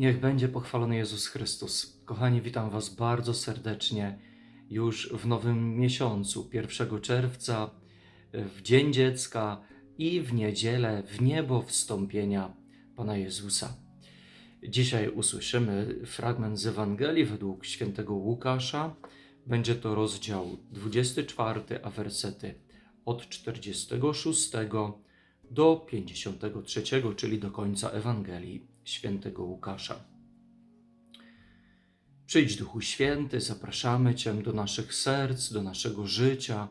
Niech będzie pochwalony Jezus Chrystus. Kochani, witam Was bardzo serdecznie już w nowym miesiącu, 1 czerwca, w Dzień Dziecka i w niedzielę w niebo wstąpienia Pana Jezusa. Dzisiaj usłyszymy fragment z Ewangelii według świętego Łukasza. Będzie to rozdział 24, a wersety od 46 do 53, czyli do końca Ewangelii świętego Łukasza. Przyjdź Duchu Święty, zapraszamy Cię do naszych serc, do naszego życia,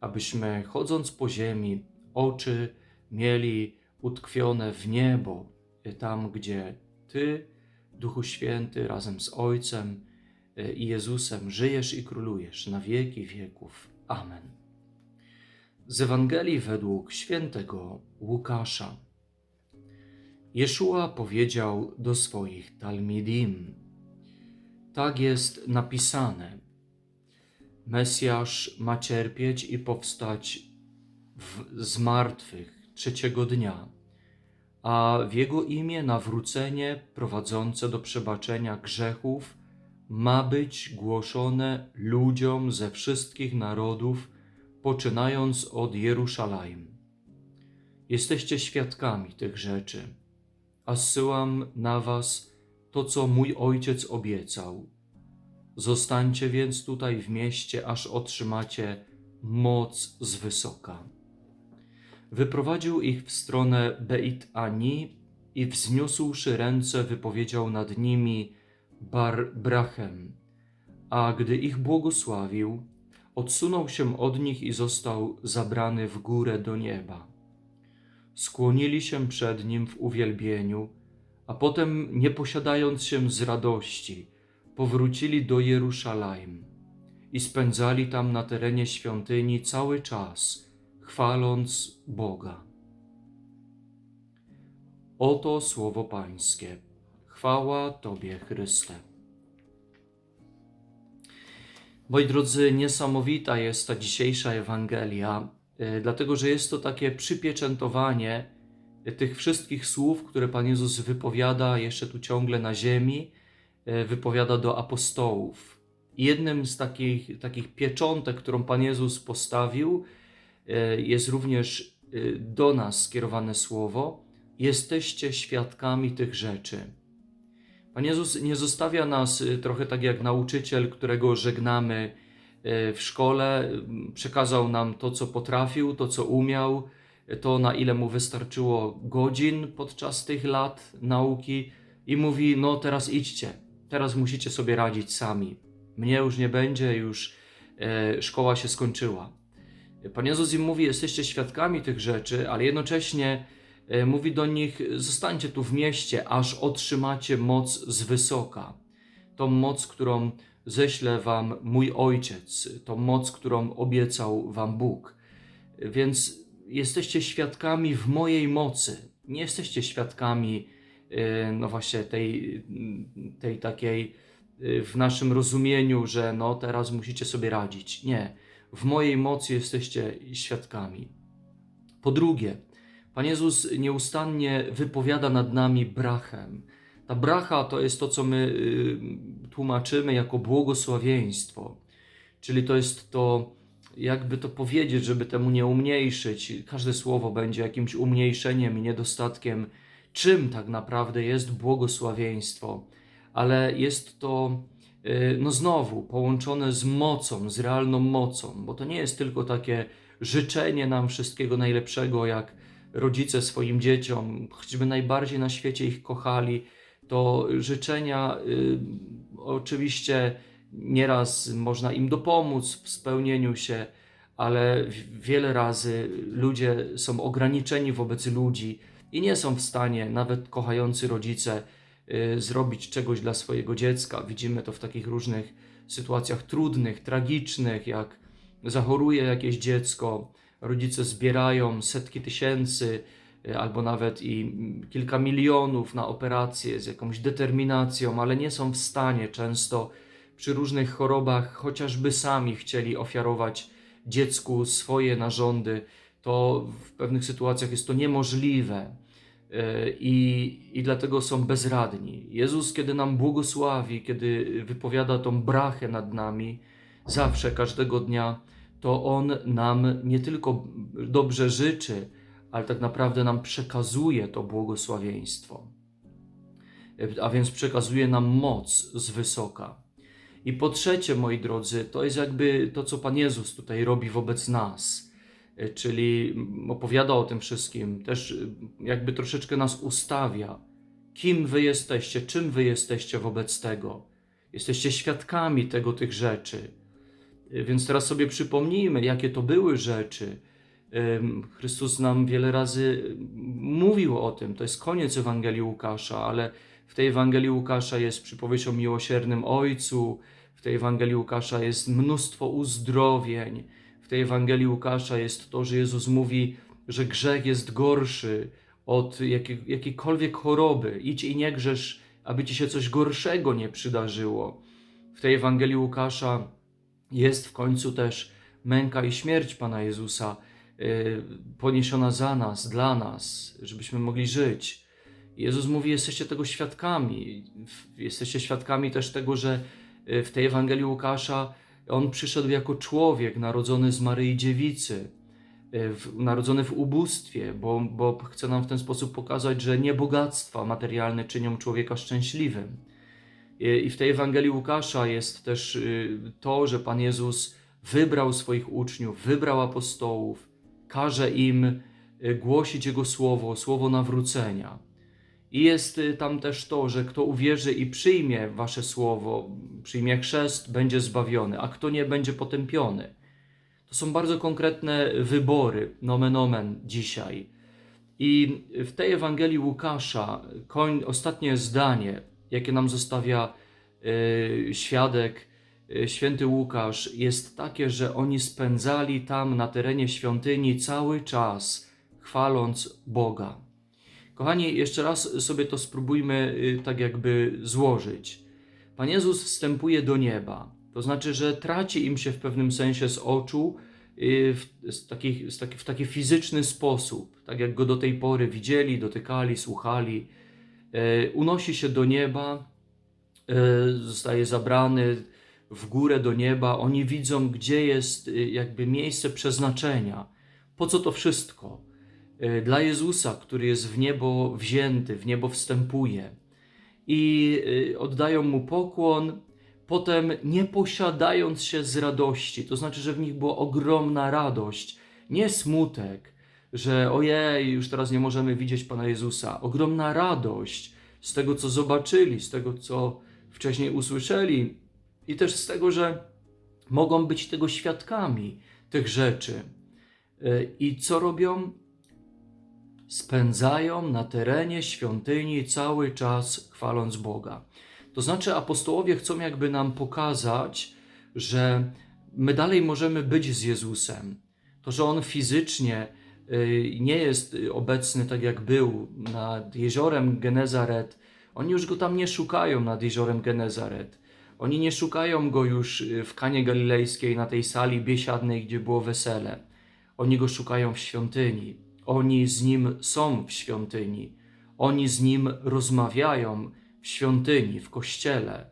abyśmy chodząc po ziemi, oczy mieli utkwione w niebo, tam gdzie Ty, Duchu Święty, razem z Ojcem i Jezusem żyjesz i królujesz na wieki wieków. Amen. Z Ewangelii według świętego Łukasza. Jeszua powiedział do swoich Talmidim: Tak jest napisane. Mesjasz ma cierpieć i powstać w, z martwych trzeciego dnia, a w jego imię nawrócenie prowadzące do przebaczenia grzechów ma być głoszone ludziom ze wszystkich narodów, poczynając od Jeruszalaim. Jesteście świadkami tych rzeczy a zsyłam na was to, co mój ojciec obiecał. Zostańcie więc tutaj w mieście, aż otrzymacie moc z wysoka. Wyprowadził ich w stronę Beit Ani i wzniósłszy ręce, wypowiedział nad nimi Bar Brachem. A gdy ich błogosławił, odsunął się od nich i został zabrany w górę do nieba skłonili się przed nim w uwielbieniu, a potem, nie posiadając się z radości, powrócili do Jeruszalaim i spędzali tam na terenie świątyni cały czas, chwaląc Boga. Oto słowo Pańskie. Chwała Tobie, Chryste. Moi drodzy, niesamowita jest ta dzisiejsza Ewangelia, dlatego że jest to takie przypieczętowanie tych wszystkich słów, które Pan Jezus wypowiada jeszcze tu ciągle na ziemi, e, wypowiada do apostołów. Jednym z takich, takich pieczątek, którą Pan Jezus postawił, e, jest również do nas skierowane słowo: Jesteście świadkami tych rzeczy. Pan Jezus nie zostawia nas trochę tak jak nauczyciel, którego żegnamy E, w szkole, przekazał nam to, co potrafił, to, co umiał, to, na ile mu wystarczyło godzin podczas tych lat nauki, i mówi: No, teraz idźcie, teraz musicie sobie radzić sami. Mnie już nie będzie, już e, szkoła się skończyła. Pan Jezus im mówi: Jesteście świadkami tych rzeczy, ale jednocześnie e, mówi do nich: Zostańcie tu w mieście, aż otrzymacie moc z wysoka. Tą moc, którą ześlę wam mój Ojciec, tą moc, którą obiecał wam Bóg. Więc jesteście świadkami w mojej mocy. Nie jesteście świadkami, e, no właśnie, tej, tej takiej e, w naszym rozumieniu, że no teraz musicie sobie radzić. Nie. W mojej mocy jesteście świadkami. Po drugie, Pan Jezus nieustannie wypowiada nad nami brachem. Ta bracha to jest to, co my y, tłumaczymy jako błogosławieństwo, czyli to jest to, jakby to powiedzieć, żeby temu nie umniejszyć. Każde słowo będzie jakimś umniejszeniem i niedostatkiem, czym tak naprawdę jest błogosławieństwo, ale jest to, y, no znowu, połączone z mocą, z realną mocą, bo to nie jest tylko takie życzenie nam wszystkiego najlepszego, jak rodzice swoim dzieciom, choćby najbardziej na świecie ich kochali, to życzenia y, oczywiście nieraz można im dopomóc w spełnieniu się, ale wiele razy ludzie są ograniczeni wobec ludzi i nie są w stanie, nawet kochający rodzice, y, zrobić czegoś dla swojego dziecka. Widzimy to w takich różnych sytuacjach trudnych, tragicznych, jak zachoruje jakieś dziecko, rodzice zbierają setki tysięcy, albo nawet i kilka milionów na operację z jakąś determinacją, ale nie są w stanie często przy różnych chorobach, chociażby sami chcieli ofiarować dziecku swoje narządy, to w pewnych sytuacjach jest to niemożliwe. e, i, i dlatego są bezradni. Jezus, kiedy nam błogosławi, kiedy wypowiada tą brachę nad nami, zawsze, każdego dnia, to On nam nie tylko dobrze życzy, ale tak naprawdę nam przekazuje to błogosławieństwo. A więc przekazuje nam moc z wysoka. I po trzecie, moi drodzy, to jest jakby to, co Pan Jezus tutaj robi wobec nas. Czyli opowiada o tym wszystkim, też jakby troszeczkę nas ustawia. Kim wy jesteście, czym wy jesteście wobec tego? Jesteście świadkami tego, tych rzeczy. Więc teraz sobie przypomnijmy, jakie to były rzeczy. Chrystus nam wiele razy ym, mówił o tym. To jest koniec Ewangelii Łukasza, ale w tej Ewangelii Łukasza jest przypowieść o miłosiernym Ojcu, w tej Ewangelii Łukasza jest mnóstwo uzdrowień, w tej Ewangelii Łukasza jest to, że Jezus mówi, że grzech jest gorszy od jakiej, jakiejkolwiek choroby. Idź i nie grzesz, aby ci się coś gorszego nie przydarzyło. W tej Ewangelii Łukasza jest w końcu też męka i śmierć Pana Jezusa poniesiona za nas, dla nas, żebyśmy mogli żyć. Jezus mówi: Jesteście tego świadkami. Jesteście świadkami też tego, że y, w tej Ewangelii Łukasza on przyszedł jako człowiek narodzony z Maryi Dziewicy, y, narodzony w ubóstwie, bo, bo chce nam w ten sposób pokazać, że nie bogactwa materialne czynią człowieka szczęśliwym. Y, I w tej Ewangelii Łukasza jest też y, to, że Pan Jezus wybrał swoich uczniów, wybrał apostołów, każe im y, głosić Jego słowo, słowo nawrócenia. I jest y, tam też to, że kto uwierzy i przyjmie Wasze słowo, przyjmie chrzest, będzie zbawiony, a kto nie, będzie potępiony. To są bardzo konkretne wybory, nomen omen, dzisiaj. I w tej Ewangelii Łukasza, koń, ostatnie zdanie, jakie nam zostawia y, świadek, święty Łukasz, jest takie, że oni spędzali tam na terenie świątyni cały czas, chwaląc Boga. Kochani, jeszcze raz sobie to spróbujmy y, tak jakby złożyć. Pan Jezus wstępuje do nieba, to znaczy, że traci im się w pewnym sensie z oczu y, w, taki, w taki fizyczny sposób, tak jak go do tej pory widzieli, dotykali, słuchali. E, Unosi się do nieba, e, zostaje zabrany w górę do nieba. Oni widzą, gdzie jest y, jakby miejsce przeznaczenia. Po co to wszystko? E, Dla Jezusa, który jest w niebo wzięty, w niebo wstępuje. I y, oddają mu pokłon, potem nie posiadając się z radości. To znaczy, że w nich była ogromna radość, nie smutek, że ojej, już teraz nie możemy widzieć Pana Jezusa. Ogromna radość z tego, co zobaczyli, z tego, co wcześniej usłyszeli i też z tego, że mogą być tego świadkami tych rzeczy. Y, I co robią? spędzają na terenie świątyni cały czas chwaląc Boga. To znaczy, apostołowie chcą jakby nam pokazać, że my dalej możemy być z Jezusem. To, że on fizycznie y, nie jest obecny tak jak był nad jeziorem Genezaret, oni już go tam nie szukają nad jeziorem Genezaret. Oni nie szukają go już y, w Kanie Galilejskiej, na tej sali biesiadnej, gdzie było wesele. Oni go szukają w świątyni. Oni z nim są w świątyni. Oni z nim rozmawiają w świątyni, w kościele.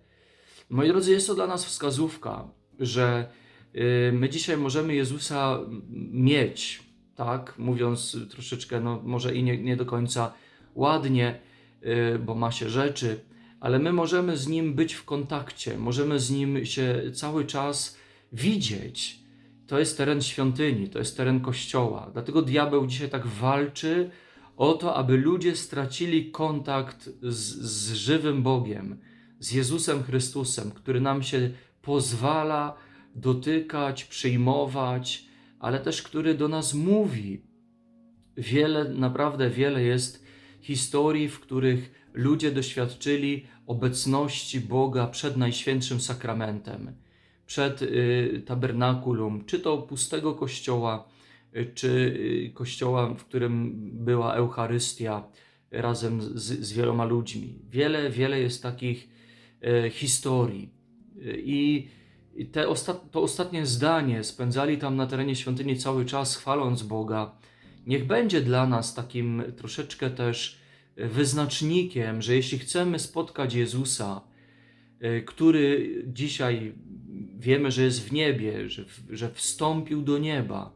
Moi drodzy, jest to dla nas wskazówka, że y, my dzisiaj możemy Jezusa mieć, tak, mówiąc troszeczkę, no może i nie, nie do końca ładnie, y, bo ma się rzeczy, ale my możemy z Nim być w kontakcie, możemy z Nim się cały czas widzieć. To jest teren świątyni, to jest teren kościoła. Dlatego diabeł dzisiaj tak walczy o to, aby ludzie stracili kontakt z, z żywym Bogiem, z Jezusem Chrystusem, który nam się pozwala dotykać, przyjmować, ale też który do nas mówi. Wiele, naprawdę wiele jest historii, w których ludzie doświadczyli obecności Boga przed Najświętszym Sakramentem, przed y, tabernakulum, czy to pustego kościoła, y, czy y, kościoła, w którym była Eucharystia razem z, z wieloma ludźmi. Wiele, wiele jest takich historii. I te to ostatnie zdanie, spędzali tam na terenie świątyni cały czas chwaląc Boga, niech będzie dla nas takim troszeczkę też wyznacznikiem, że jeśli chcemy spotkać Jezusa, y, który dzisiaj wiemy, że jest w niebie, że, że wstąpił do nieba,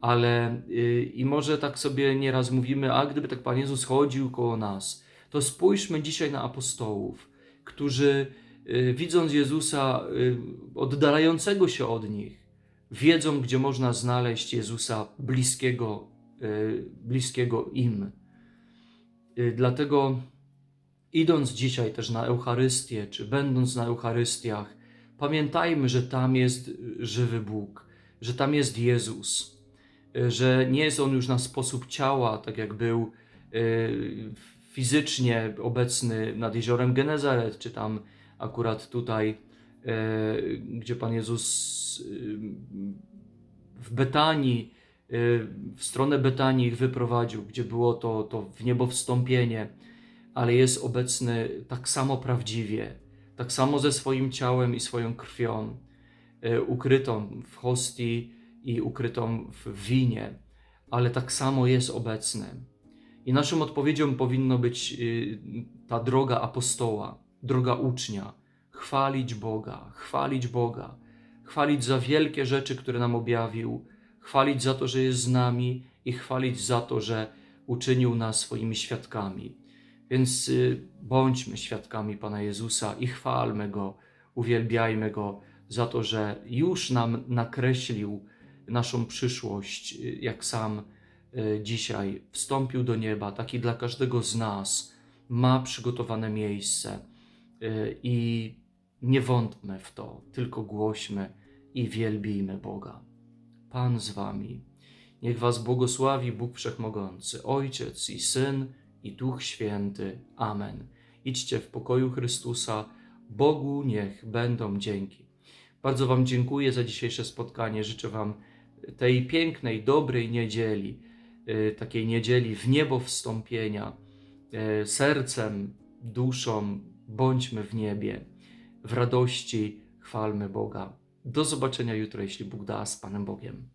ale y, i może tak sobie nieraz mówimy, a gdyby tak Pan Jezus chodził koło nas, to spójrzmy dzisiaj na apostołów, którzy y, widząc Jezusa oddalającego się od nich, wiedzą, gdzie można znaleźć Jezusa bliskiego, bliskiego im. Y, Dlatego idąc dzisiaj też na Eucharystię, czy będąc na Eucharystiach, pamiętajmy, że tam jest żywy Bóg, że tam jest Jezus, y, że nie jest On już na sposób ciała, tak jak był y, fizycznie obecny nad jeziorem Genezaret, czy tam akurat tutaj, gdzie Pan Jezus w Betanii, w stronę Betanii ich wyprowadził, gdzie było to, to w niebo wstąpienie, ale jest obecny tak samo prawdziwie, tak samo ze swoim ciałem i swoją krwią, y, ukrytą w hostii i ukrytą w winie, ale tak samo jest obecny. I naszą odpowiedzią powinno być y, ta droga apostoła, droga ucznia, chwalić Boga, chwalić Boga, chwalić za wielkie rzeczy, które nam objawił, chwalić za to, że jest z nami i chwalić za to, że uczynił nas swoimi świadkami. Więc y, bądźmy świadkami Pana Jezusa i chwalmy Go, uwielbiajmy Go za to, że już nam nakreślił naszą przyszłość, y, jak sam y, dzisiaj wstąpił do nieba, taki dla każdego z nas ma przygotowane miejsce i nie wątpmy w to, tylko głośmy i wielbijmy Boga. Pan z wami. Niech was błogosławi Bóg Wszechmogący, Ojciec i Syn i Duch Święty. Amen. Idźcie w pokoju Chrystusa. Bogu niech będą dzięki. Bardzo Wam dziękuję za dzisiejsze spotkanie. Życzę Wam tej pięknej, dobrej niedzieli, y, takiej niedzieli w niebo wstąpienia. Y, Sercem, duszą bądźmy w niebie. W radości chwalmy Boga. Do zobaczenia jutro, jeśli Bóg da, z Panem Bogiem.